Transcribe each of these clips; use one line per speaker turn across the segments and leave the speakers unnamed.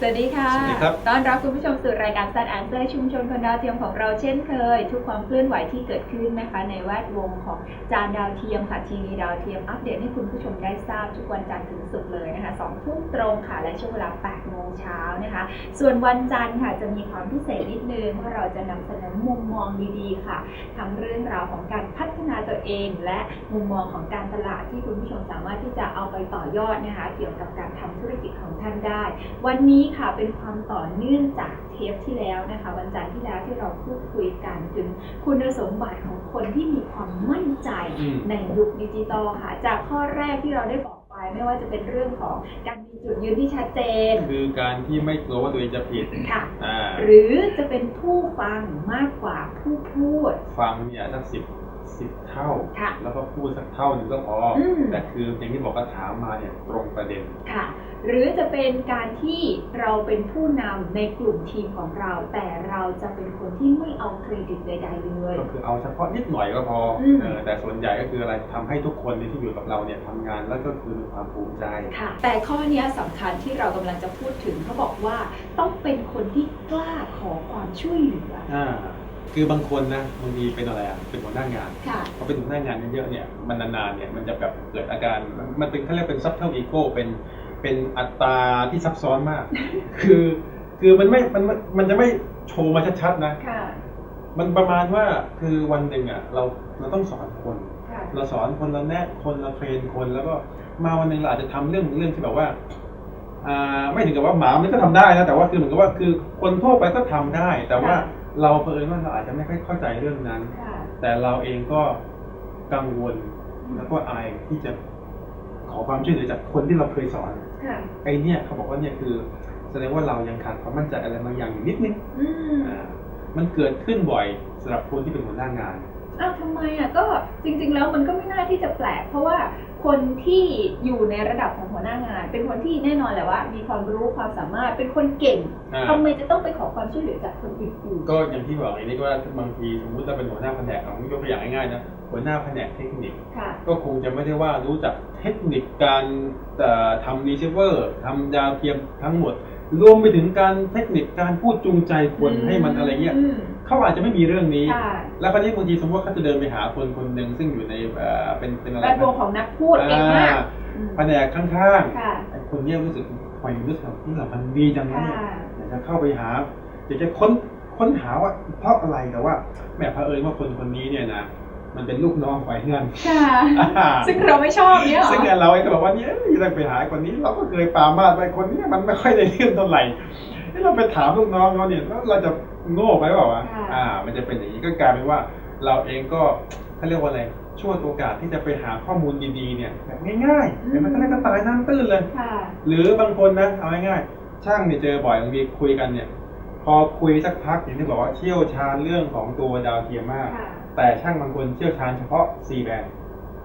สวัสดีค่ะ
สวัสดีครับ
ต้อนรับคุณผู้ชมสู่รายการสัตว์แอนเซอร์ชุมชนคนดาวเทียมของเราเช่นเคย ทุกความเคลื่อนไหวที่เกิดขึ้นนะคะ ในแวดวงของจานดาวเทียมค่ะทีวีดาวเทียมอัปเดตให้คุณผู้ชมได้ทราบทุกวันจันทร์ถึงศุกร์เลยนะคะสองทุ่มตรงค่ะ และช่วงเวลา8โมงเช้านะคะ ส่วนวันจันทร์ค่ะจะมีความพิเศษนิดนึงเพราะเราจะนำเสนอมุมมองดีๆค่ะ ทั้งเรื่องราวของการพัฒนาตัวเอง และมุมมองของการตลาดที่คุณผู้ชมสามารถที่จะเอาไปต่อยอดนะคะ เกี่ยวกับการทำธุรกิจของท่านได้ วันนี้ค่ะเป็นความต่อเนื่องจากเทปที่แล้วนะคะ วันจันทร์ที่แล้วที่เราพูดคุยกันถึงคุณสมบัติของคนที่มีความมั่นใจ
อืม
ในยุคดิจิตอลค่ะ จากข้อแรกที่เราได้บอกไปไม่ว่าจะเป็นเรื่องของการมีจุดยืนที่ชัดเจน
คือการที่ไม่กลัวว่าตัวเองจะผิด
ค่ะ
อ่า
หรือจะเป็นผู้ฟังมากกว่าผู้พูด
ฟังเนี่ยสักสิบ สิบเท่า
ค่ะ
แล้วก็พูดสักเท่าหนึ่งก็พออ
ม
แต่คืออย่างที่บอกก็ถามมาเนี่ยตรงประเด็น
ค่ะ หรือจะเป็นการที่เราเป็นผู้นำในกลุ่มทีมของเรา แต่เราจะเป็นคนที่ไม่เอาเครดิตใดๆเลย
ก็คือเอาเฉพาะนิดหน่อยก็พออ
ม
เออแต่ส่วนใหญ่ก็คืออะไรทำให้ทุกคนที่อยู่กับเราเนี่ยทำงานแล้วก็คือมีความภูมิใจ
ค่ะ แต่ข้อเนี้ยสำคัญที่เรากำลังจะพูดถึงเขาบอกว่าต้องเป็นคนที่กล้าขอความช่วยเหลือ
อ่า คือบางคนนะบางทีเป็นอะไรอะเป็นหัวหน้างาน
ค่ะ
พอเป็นหัวหน้างานเยอะๆเนี่ยมันนานๆเนี่ยมันจะแบบเกิดอาการมันเป็นเขาเรียกเป็นซับเทลอีโก้เป็นเป็นอัตราที่ซับซ้อนมาก คือคือมันไม่มันมันจะไม่โชว์มาชัดๆนะ
ค่ะ
มันประมาณว่าคือวันหนึ่งอะเราเราต้องสอนคน
ค่ะ
เราสอนคนเราแนะคนเราเทรนคนแล้วก็มาวันหนึ่งเราอาจจะทำเรื่องเรื่องที่แบบว่าอ่าไม่ถึงกับว่าหมามันก็ทำได้นะแต่ว่าคือเหมือนกับว่าคือคนทั่วไปก็ทำได้ แต่ว่า
ค่ะ
เราเผอิญว่าเราอาจจะไม่ค่อยเข้าใจเรื่องนั้น
ค่ะ
แต่เราเองก็กังวลแล้วก็อายที่จะขอความช่วยเหลือจากคนที่เราเคยสอน
ค่ะ
ไอ้เนี่ยเขาบอกว่าเนี่ยคือ แสดงว่าเรายังขาดความมั่นใจอะไรบางอย่างอยู่นิดนึง
อืม
อ่ามันเกิดขึ้นบ่อยสำหรับคนที่เป็นหัวหน้างาน
อ้าวทำไมอะก็จริง ๆ แล้วมันก็ไม่น่าที่จะแปลก เพราะว่า คนที่อยู่ในระดับของหัวหน้างาน เป็นคนที่แน่นอนแหละว่า มีความรู้ความสามารถเป็นคนเก่ง
อ่า
ทำไมจะต้องไปขอความช่วยเหลือจากคนอื่น
ก็อย่างที่บอกไอ้นี่ว่าบางทีสมมติเราเป็นหัวหน้าแผนกเอายกตัวอย่างง่ายๆนะหัวหน้าแผนกเทคนิค
ๆค่ะ
ก็คงจะไม่ได้ว่ารู้จักเทคนิคการเอ่อทำรีเซิเวอร์ทำดาวเทียมทั้งหมด รวมไปถึงการเทคนิคการพูดจูงใจคนให้มันอะไรเงี้ย
ม
เขาอาจจะไม่มีเรื่องนี้
ค่ะ
แล้วคราวนี้บางทีสมมติว่าเขาจะเดินไปหาคนคนหนึ่งซึ่งอยู่ในเอ่อเป็นเป็นอะไร
แวดวงของนักพูดเก่งมาก
อ่
อืม
แผนกข้าง
ค่ะ
ๆไอ้คนเนี้ยรู้สึกคอยรู้สึกว่านี่แหละมันดีจังนะ
ค่ะ
เนี่ยอยากจะเข้าไปหาอยากจะค้นค้นหาว่าเพราะอะไรแต่ว่าแหมเผอิญว่าคนคนนี้เนี่ยนะมันเป็นลูกน้องฝ่ายงาน
ค่ะซึ่งเราไม่ชอบเนี่ยเหรอ
ซึ่งเราเองก็บอกว่าเนี่ยเราไปหาคนนี้ เราก็เคยปรามาสไปคนนี้มันไม่ค่อยได้เรื่องเท่าไหร่ที่เราไปถามลูกน้องเขาเนี่ยแล้วเราจะ โง่ไปเปล่าวะ
ค่ะ
อ่า มันจะเป็นอย่างนี้ก็กลายเป็นว่า เราเองก็เขาเรียกว่าอะไรช่วยโอกาสที่จะไปหาข้อมูลดีๆเนี่ยแบบง่ายๆเห็นมันก็ได้กระต่ายน้ำตื้นเลย
ค่ะ
หรือบางคนนะเอาง่ายๆช่างเนี่ยเจอบ่อยบางทีคุยกันเนี่ย พอคุยสักพักอย่างที่บอกว่าเชี่ยวชาญเรื่องของตัวดาวเทียมมาก
ค่ะ
แต่ช่างบางคนเชี่ยวชาญเฉพาะ C แบน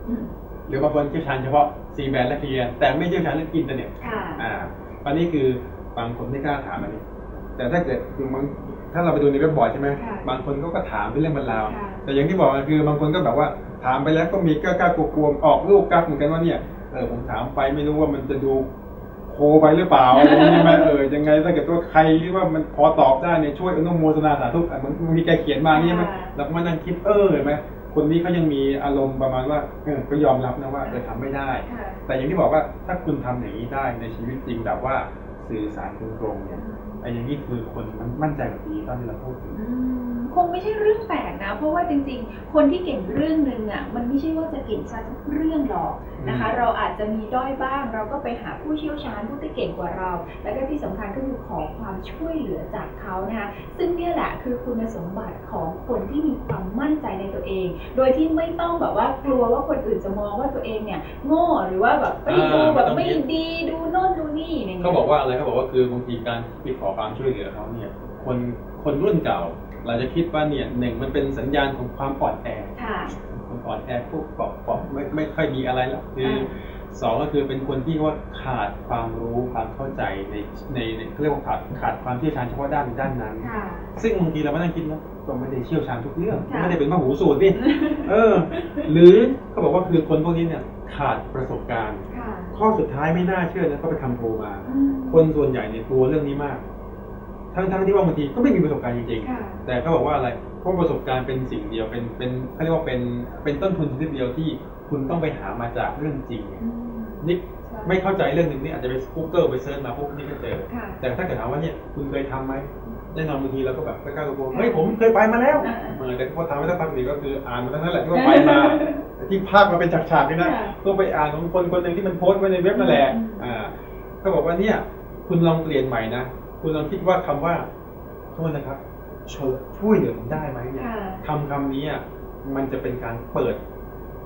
อืม
หรือบางคนเชี่ยวชาญเฉพาะ C แบนและ P แบนแต่ไม่เชี่ยวชาญเรื่องอินเทอร์เน็ต
ค่ะ
อ่าวันนี้คือบางคนไม่กล้าถามอันนี้ แต่ถ้าเกิดคือบางถ้าเราไปดูในเว็บบอร์ดใช่ไหม
ค่ะ
บางคนก็ก็ถามเป็นเรื่องบรรลาว
ค่ะ
แต่อย่างที่บอกคือบางคนก็แบบว่าถามไปแล้วก็มีกล้ากล้ากลัวๆออกลูกกักเหมือนกันว่าเนี่ยเออผมถามไปไม่รู้ว่ามันจะดูโคไปหรือเปล่าอะไรอย่างนี้ไหมเออยังไงถ้าเกิดว่าใครที่ว่ามันพอตอบได้เนี่ยช่วยอนุโมทนาสาธุอะมันมันมีแกเขียนมานี่ใช่ไหม
ค่ะ
แล้วก็มานั่งคิดเออเห็นไหมคนนี้เขายังมีอารมณ์ประมาณว่าเออก็ยอมรับนะว่าเออทำไม่ได้
ค่ะ
แต่อย่างที่บอกว่าถ้าคุณทำอย่างนี้ได้ในชีวิตจริงแบบว่าสื่อสารตรงๆเนี่ย ไอ้อย่างนี้คือคนมันมั่นใจแบบนี้ตอนที่เราพูดถึง
คงไม่ใช่เรื่องแปลกนะ เพราะว่าจริง ๆ คนที่เก่งเรื่องหนึ่งอะมันไม่ใช่ว่าจะเก่งซะทุกเรื่องหรอกนะคะ
อืม
เราอาจจะมีด้อยบ้าง เราก็ไปหาผู้เชี่ยวชาญผู้ที่เก่งกว่าเรา แล้วก็ที่สำคัญก็คือขอความช่วยเหลือจากเขานะคะซึ่งเนี่ยแหละคือคุณสมบัติของคนที่มีความมั่นใจในตัวเอง โดยที่ไม่ต้องแบบว่ากลัวว่าคนอื่นจะมองว่าตัวเองเนี่ยโง่หรือว่าแบบไปดูแบบไม่ดีดูโน่นดูนี่อะไรเงี้ย
เขาบอกว่าอะไรเขาบอกว่าคือบางทีการไปขอความช่วยเหลือเขาเนี่ยคนคนรุ่นเก่า เราจะคิดว่าเนี่ยหนึ่งมันเป็นสัญญาณของความอ่อนแอ
ค่ะ
คนอ่อนแอพวกปอบปอบไม่ไม่ค่อยมีอะไรหรอกคือ
อ่า
สองก็คือเป็นคนที่ว่าขาดความรู้ความเข้าใจในในในเขาเรียกว่าขาดขาดความเชี่ยวชาญเฉพาะด้านด้านนั้น
ค่ะ
ซึ่งบางทีเราไม่ต้องคิดนะก็ไม่ได้เชี่ยวชาญทุกเรื่อง
ค่ะ
ไม่ได้เป็นมหูสูตรนี่เออ หรือเขาบอกว่าคือคนพวกนี้เนี่ยขาดประสบการณ์
ค่ะ
ข้อสุดท้ายไม่น่าเชื่อนะก็ไปทำโพลมา
อืม
คนส่วนใหญ่เนี่ยกลัวเรื่องนี้มาก ทั้งทั้งที่ว่าบางทีก็ไม่มีประสบการณ์จริง
ค่ะ
ๆแต่เขาบอกว่าอะไรเพราะประสบการณ์เป็นสิ่งเดียวเป็นเป็นเขาเรียกว่าเป็นเป็นต้นทุนชนิดเดียวที่คุณต้องไปหามาจากเรื่องจริง
อืม
นี่ไม่เข้าใจเรื่องหนึ่งนี่อาจจะไป Google ไปเซิร์ชมาปุ๊บนี่ก็เจอ
ค่ะ
แต่ถ้าเกิดถามว่าเนี่ยคุณเคยทำไหมแน่นอนบางทีเราก็แบบไม่กล้ากลัว
ค่ะ
เฮ้ยผมเคยไปมาแล้ว
อ่า
เออแต่พอทำไม่สักพักหนึ่งก็คืออ่านมาทั้งนั้นแหละที่ว่าไปมาแต่ที่ภาพมาเป็นฉากๆนี่นะ
ค่ะ
ก็ไปอ่านของคนคนหนึ่งที่มันโพสต์ไว้ในเว็บนั่นแหละ
อืม
อ่าเขาบอกว่าเนี่ยคุณลองเปลี่ยนใหม่นะ คุณลองคิดว่าคำว่าโทษนะครับช่วยช่วยเหลือผมได้ไหมเนี่ย
ค่ะ
คำคำนี้อะมันจะเป็นการเปิด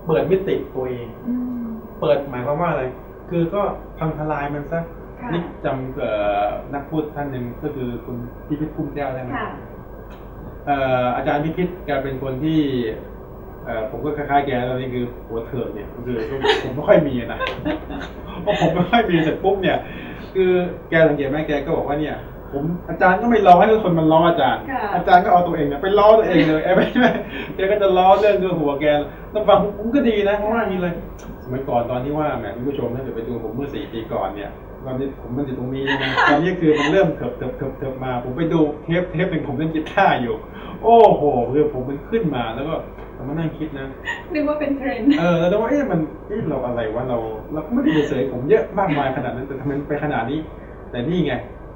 เปิดมิติตัวเอง
อืม
เปิดหมายความว่าอะไร คือก็พังทลายมันซะ
ค่ะ
นี่จำเอ่อนักพูดท่านหนึ่งก็คือคุณพิพิธคุ้มแก้วได้ไหม
ค่ะ
เอ่ออาจารย์พิพิธแกเป็นคนที่เอ่อผมก็คล้ายๆแกแล้วนี่คือหัวเถิดเนี่ยคือผมไม่ค่อยมีนะเพราะผมไม่ค่อยมีเสร็จปุ๊บเนี่ย คือแกสังเกตไหมแกก็บอกว่าเนี่ย ผมอาจารย์ก็ไม่รอให้ทุกคนมันล้ออาจารย์
ค่ะ
อาจารย์ก็เอาตัวเองเนี่ยไปล้อตัวเองเลยไอ้ไม่ไม่แกก็จะล้อเรื่องคือหัวแกต้องฟังผมก็ดีนะเพราะว่ามีเลยสมัยก่อนตอนที่ว่าแหมคุณผู้ชมถ้าเกิดไปดูผมเมื่อสี่ปีก่อนเนี่ยตอนนี้ผมมันอยู่ตรงนี้นะตอนนี้คือมันเริ่มเถิบเถิบเถิบเถิบมา ผมไปดูเทปเทปหนึ่งผมเล่นกีตาร์อยู่ โอ้โหคือผมมันขึ้นมาแล้วก็ ผมมานั่งคิดนะ
นึกว่าเป็นเทรนด์
เออแล้วว่าเอ๊ะมันเอ๊ะเราอะไรวะเราเราก็ไม่ได้เสยผมเยอะมากมายขนาดนั้นแต่ทำไมมันไปขนาดนี้ แต่นี่ไง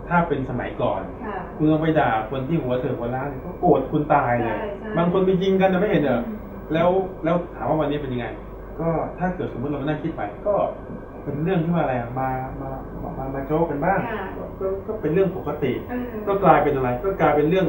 ถ้าเป็นสมัยก่อน
ค่ะ
คุณลองไปด่าคนที่หัวเถิดหัวล้านเนี่ยก็โกรธคุณตายเลย
ใช่ใช่
บางคนไปยิงกันนะไม่เห็นเหรอแล้วแล้วถามว่าวันนี้เป็นยังไง ก็ถ้าเกิดสมมติเรามานั่งคิดไปก็เป็นเรื่องที่ว่าอะไรอะมามามามามาโจ๊กกันบ้าง
ค่ะ
ก็ก็ก็เป็นเรื่องปกติ
เออ
ก็กลายเป็นอะไร ก็กลายเป็นเรื่อง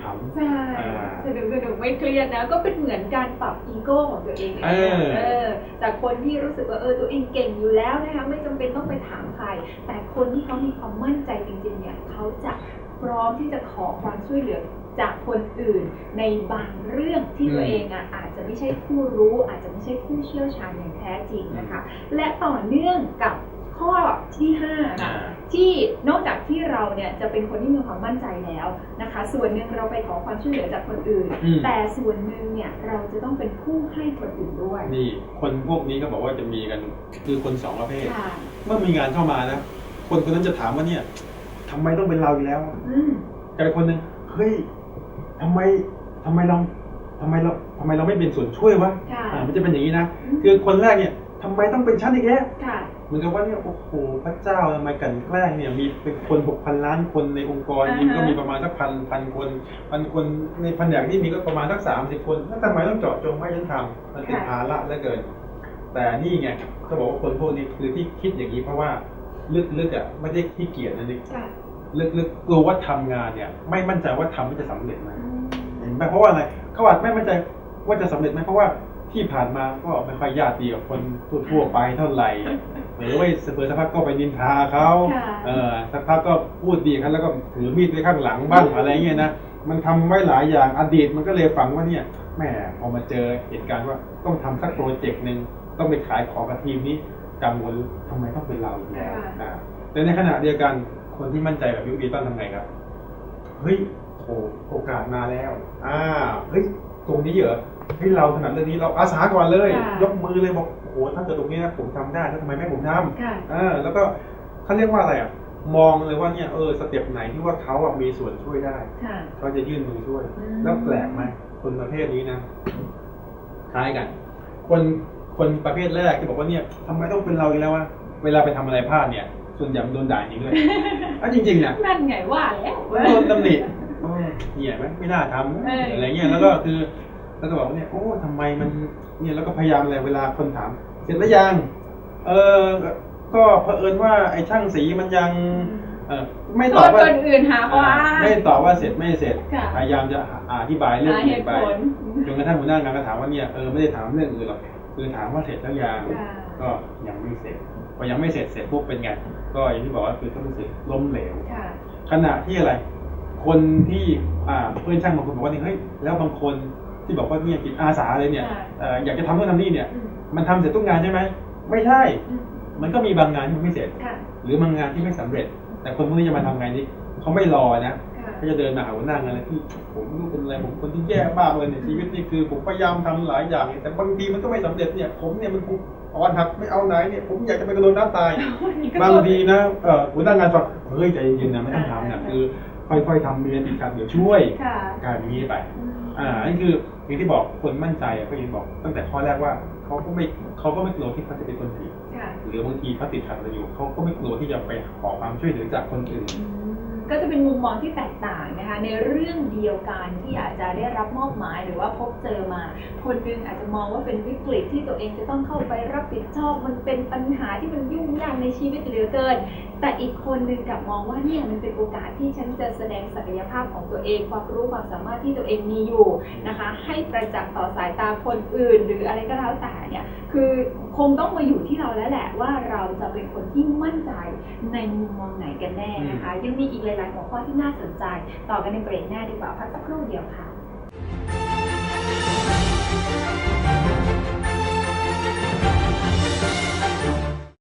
ขำ
ใช่
อ่า
สนุกสนุกไม่เครียดนะ ก็เป็นเหมือนการปรับอีโก้ของตัวเอง
เออ
เออจากคนที่รู้สึกว่าเออตัวเองเก่งอยู่แล้วนะคะไม่จำเป็นต้องไปถามใคร แต่คนที่เขามีความมั่นใจจริงๆเนี่ยเขาจะพร้อมที่จะขอความช่วยเหลือจากคนอื่นในบางเรื่องที่ตัวเองอะอาจจะไม่ใช่ผู้รู้ อาจจะไม่ใช่ผู้เชี่ยวชาญอย่างแท้จริงนะคะ และต่อเนื่องกับ ข้อที่ห้า
ๆ
ค่ะ
อ่า
ที่นอกจากที่เราเนี่ยจะเป็นคนที่มีความมั่นใจแล้วนะคะ ส่วนหนึ่งเราไปขอความช่วยเหลือจากคนอื่น
อืม
แต่ส่วนหนึ่งเนี่ยเราจะต้องเป็นผู้ให้คนอื่นด้วย
นี่คนพวกนี้ก็บอกว่าจะมีกันคือคนสองประเภท
ค่ะ
เมื่อมีงานเข้ามานะ คนคนนั้นจะถามว่าเนี่ยทำไมต้องเป็นเราอีกแล้ว
อืม
กลายเป็นคนหนึ่งเฮ้ยทำไมทำไมเราทำไมเราทำไมเราไม่เป็นส่วนช่วยวะ
ค่ะ
อ่ามันจะเป็นอย่างนี้นะ คือคนแรกเนี่ยทำไมต้องเป็นชั้นอีกแล้ว
ค่ะ
เหมือนกับว่าเนี่ยโอ้โหพระเจ้าทำไมกลันแกล้งเนี่ยมีเป็นคนหกพันล้านคนในองค์กร
อ่าฮะ
ยิงก็มีประมาณสักพันพันคนพันคนในแผนกที่มีก็ประมาณสักสามสิบคนแล้วทำไมต้องเจาะจงให้ฉันทำมันเป็นภาระเหลือเกิน แต่นี่ไงเขาบอกว่าคนพวกนี้คือที่คิดอย่างนี้เพราะว่าลึกๆอะไม่ได้ขี้เกียจนะนี่
ค่ะ
ลึกๆกลัวว่าทำงานเนี่ย ไม่มั่นใจว่าทำมันจะสำเร็จไหม
อืม
เห็นไหมเพราะว่าอะไรเขาอาจไม่มั่นใจว่าจะสำเร็จไหมเพราะว่า ที่ผ่านมาก็ไม่ค่อยญาติดีกับคนทั่วๆไปเท่าไหร่หรือว่าเสมอสักพักก็ไปนินทาเขา
ค่ะ
เออสักพักก็พูดดีกันแล้วก็ถือมีดไว้ข้างหลังบ้างอะไรเงี้ยนะมันทำไว้หลายอย่างอดีตมันก็เลยฝังว่าเนี่ยแหมพอมาเจอเหตุการณ์ว่าต้องทำสักโปรเจกต์หนึ่งต้องไปขายของกับทีมนี้กังวลทำไมต้องเป็นเราอีกแล้ว
ค่ะ
อ่าแต่ในขณะเดียวกันคนที่มั่นใจแบบวิวบีต้นทำไงครับเฮ้ยโอโอกาสมาแล้ว อ่าเฮ้ยตรงนี้เหรอ เฮ้ยเราถนัดเรื่องนี้เราอาสาก่อนเลย
ค่ะ
ยกมือเลยบอกโอ้โหถ้าเกิดตรงนี้นะผมทำได้แล้วทำไมไม่ให้ผมทำ
ค่ะ
อ่าแล้วก็เขาเรียกว่าอะไรอะมองเลยว่าเนี่ยเออสเต็ปไหนที่ว่าเขาอะมีส่วนช่วยได้
ค่ะ
เขาจะยื่นมือช่วย
อืม
แล้วแปลกไหมคนประเภทนี้นะคล้ายกัน คนคนประเภทแรกที่บอกว่าเนี่ยทำไมต้องเป็นเราอีกแล้ววะเวลาไปทำอะไรพลาดเนี่ย ส่วนใหญ่มันโดนด่าจริงด้วยอะจริงๆเนี่ย
นั่นไงว่าแล้ว
โดนตำหนิเออเหี้ยไหมไม่น่าท
เออำ
อะไรเงี้ยแล้วก็คือ แล้วก็บอกว่าเนี่ยโอ้ทำไมมันเนี่ยแล้วก็พยายามอะไรเวลาคนถาม เสร็จแล้วยังเออก็เผอิญว่าไอ้ช่างสีมันยังเออไม่
โท
ตอบ
ษ
ว่า
คนอื่นหาข้ออ้าง
ไม่ตอบว่าเสร็จไม่เสร็จ
ค่ะ
พยายามจะอธิบายเรื่อง
หาเห
อื่น
ตุ
ไป
ผล
จนกระทั่งหัวหน้างานก็ถามว่าเนี่ยเออไม่ได้ถามเรื่องอื่นหรอกคือถามว่าเสร็จแล้วยัง
ค่ะ
ก็ยังไม่เสร็จพอยังไม่เสร็จเสร็จปุ๊บเป็นไงก็อย่างที่บอกว่าคือต้องรู้สึกล้มเหลว
ค่ะ
ขณะที่อะไร คนที่อ่าเพื่อนช่างบางคนบอกว่านี่เฮ้ยแล้วบางคน ที่บอกว่าเนี่ยจิตอาสาเลยเนี่ย
ค่ะ
เอ่ออยากจะทำเรื่องทำนี่เนี่ย
อืม
มันทำเสร็จทุกงานใช่ไหมไม่ใช่
อืม
มันก็มีบางงานที่มันไม่เสร็จ
ค่ะ
หรือบางงานที่ไม่สำเร็จ แต่คนพวกนี้จะมาทำไงนี่เขาไม่รอนะ
ค่ะ
เขาจะเดินมาหาหัวหน้างานเลยพี่ผมไม่รู้เป็นอะไรผมคนที่แย่มากเลยในชีวิตนี่คือผมพยายามทำหลายอย่างแต่บางทีมันก็ไม่สำเร็จเนี่ย ผมเนี่ยมันกูอ่อนหัดไม่เอาไหนเนี่ยผมอยากจะไปกระโดดน้ำตายบางทีนะเออหัวหน้างานฟังเฮ้ยใจเย็นๆนะไม่ต้องทำนะคือค่อยๆทำเรียนอีกครับเดี๋ยวช่วย
ค่ะ
กลายเป็นอย่างนี้ไป
อืม
อ่านั่นคืออย่างที่บอกคนมั่นใจอะก็อยังบอก ตั้งแต่ข้อแรกว่าเขาก็ไม่เขาก็ไม่กลัวที่เขาจะเป็นคนผิด
ค่ะ
หรือบางทีเขาติดขัดอะไรอยู่เขาก็ไม่กลัวที่จะไปขอความช่วยเหลือจากคนอื่น
ก็จะเป็นมุมมองที่แตกต่างนะคะในเรื่องเดียวกันที่อาจจะได้รับมอบหมายหรือว่าพบเจอมา คนหนึงอาจจะมองว่าเป็นวิกฤตที่ตัวเองจะต้องเข้าไปรับผิดชอบ มันเป็นปัญหาที่มันยุ่งยากในชีวิตเหลือเกิน แต่อีกคนหนึ่งกลับมองว่าเนี่ยมันเป็นโอกาสที่ฉันจะแสดงศักยภาพของตัวเอง ความรู้ความสามารถที่ตัวเองมีอยู่นะคะ ให้ประจักษ์ต่อสายตาคนอื่น หรืออะไรก็แล้วแต่เนี่ยคือ คงต้องมาอยู่ที่เราแล้วแหละว่าเราจะเป็นคนที่มั่นใจในมุมมองไหนกันแน่นะคะ ยังมีอีกหลาย ๆ หัวข้อที่น่าสนใจ ต่อกันในเบรกหน้าดีกว่าพักสักครู่เดียวค่ะ